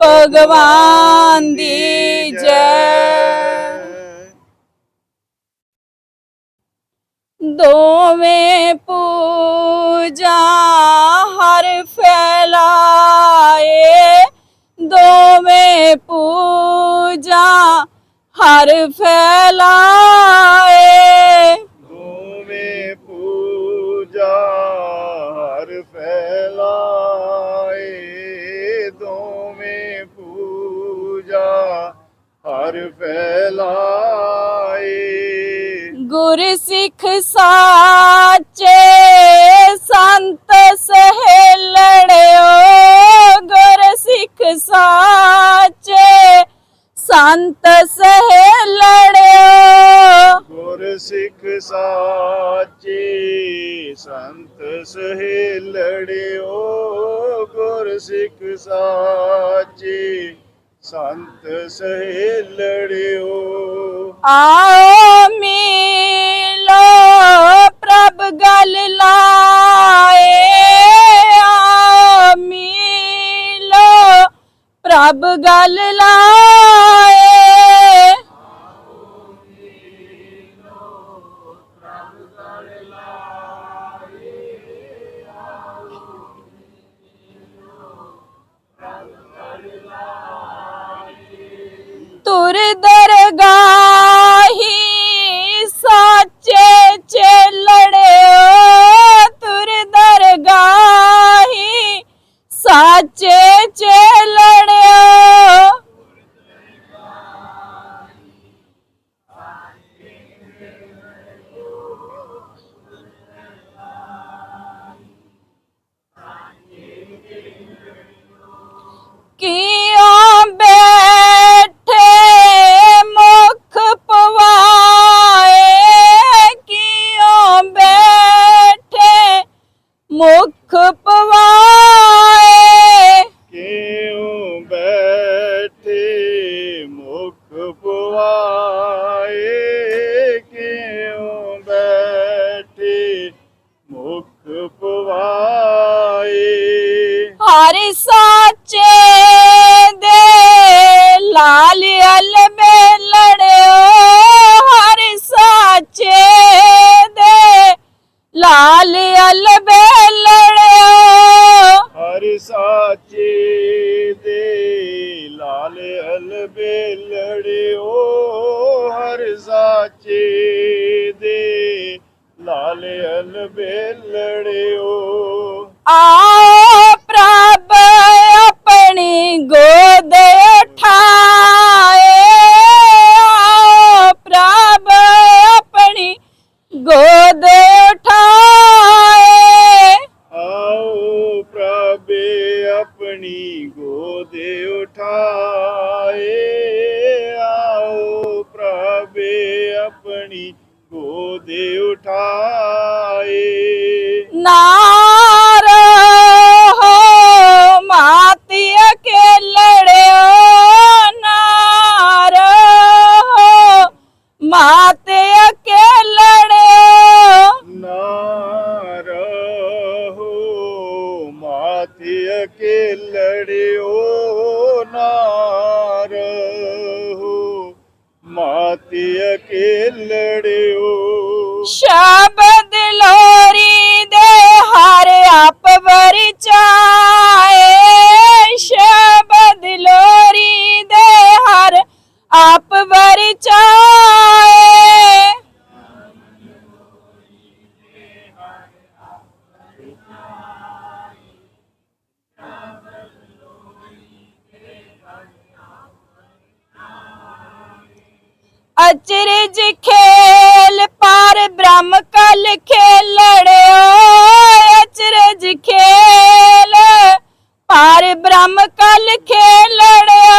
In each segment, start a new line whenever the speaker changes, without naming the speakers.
ਭਗਵਾਨ ਦੀ ਜੈ। ਦੋਵੇਂ ਪੂਜਾ ਹਰ ਫੈਲਾਏ। ਦੋਵੇਂ ਪੂਜਾ ਹਰ ਫੈਲਾਏ। ਗੁਰ ਸਿੱਖ ਸਾਚੇ ਸੰਤ ਸਹਿਲੜਿਓ ਗੁਰ ਸਿੱਖ ਸਾਚੇ ਸੰਤ ਸਹਿਲੜਿਓ
ਗੁਰ ਸਿੱਖ ਸਾਚੇ ਸੰਤ ਸਹੇਲੜਿਓ ਗੁਰ ਸਿੱਖ ਸਾਚੇ ਸੰਤ ਸਹੇਲੜਿਓ।
ਆਓ ਮਿਲੋ ਪ੍ਰਭ ਗਲ ਲਾਏ। ਆਓ ਮਿਲੋ ਪ੍ਰਭ ਗਲ ਲਾਏ। Murda. ਸਾਚੇ ਦੇ ਲਾਲ
ਹਲਬੇ
ਆਓ ਪ੍ਰਭ ਆਪਣੀ ਗੋਦ ਉਠਾਏ ਆਓ ਪ੍ਰਭ ਆਪਣੀ ਗੋਦ
ਆਪਣੀ ਗੋਦ ਉਠਾਏ।
ਨਾਰ ਹੋ ਮਾਤੀ ਅਕੇਲੜਿਓ ਨਾਰ ਹੋ ਮਾਤੇ ਅਕੇਲੜਿਓ
ਨਾ ਰਹੋ ਮਾਥੇ ਅਕੇਲੜਿਓ ਨਾ ਰਹੋ ਮਾਥੇ ਅਕੇਲੜਿਓ
ਸ਼ਬਦ ਅਚਰਜ ਖੇਲ ਪਰ ਬ੍ਰਹਮ ਕਲ ਖੇਲੜਿਓ ਅਚਰਜ ਖੇਲ ਪਰ ਬ੍ਰਹਮ ਕਲ ਖੇਲੜਿਓ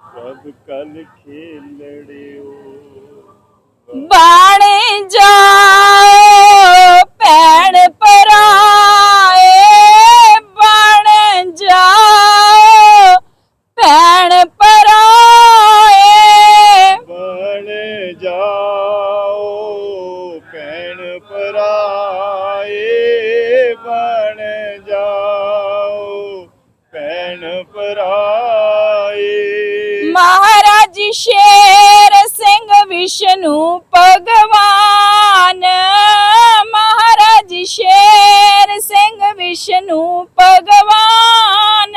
ਰੱਬ ਕਲ ਖੇਲੜਿਓ ਬਾਣੇ ਜਾ ਸ਼ੇਰ ਸਿੰਘ ਵਿਸ਼ਨੂੰ ਭਗਵਾਨ। ਮਹਾਰਾਜ ਸ਼ੇਰ ਸਿੰਘ ਵਿਸ਼ਨੂੰ ਭਗਵਾਨ।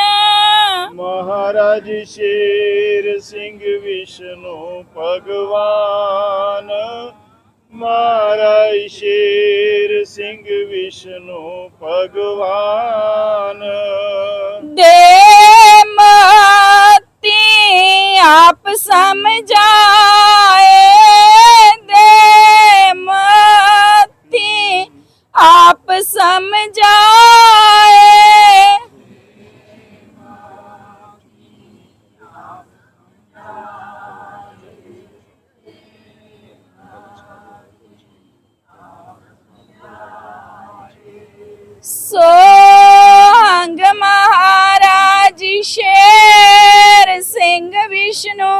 ਮਹਾਰਾਜ ਸ਼ੇਰ ਸਿੰਘ ਵਿਸ਼ਨੂੰ ਭਗਵਾਨ। ਮਹਾਰਾਜ ਸ਼ੇਰ ਸਿੰਘ ਵਿਸ਼ਨੂੰ ਭਗਵਾਨ।
ਦੇ ਸਮਝਾਏ ਦੇ ਮਤੀ। ਆਪ ਸਮਝਾਏ। ਸੋਹੰਗ ਮਹਾਰਾਜ ਸ਼ੇਰ ਸਿੰਘ ਵਿਸ਼ਨੂੰ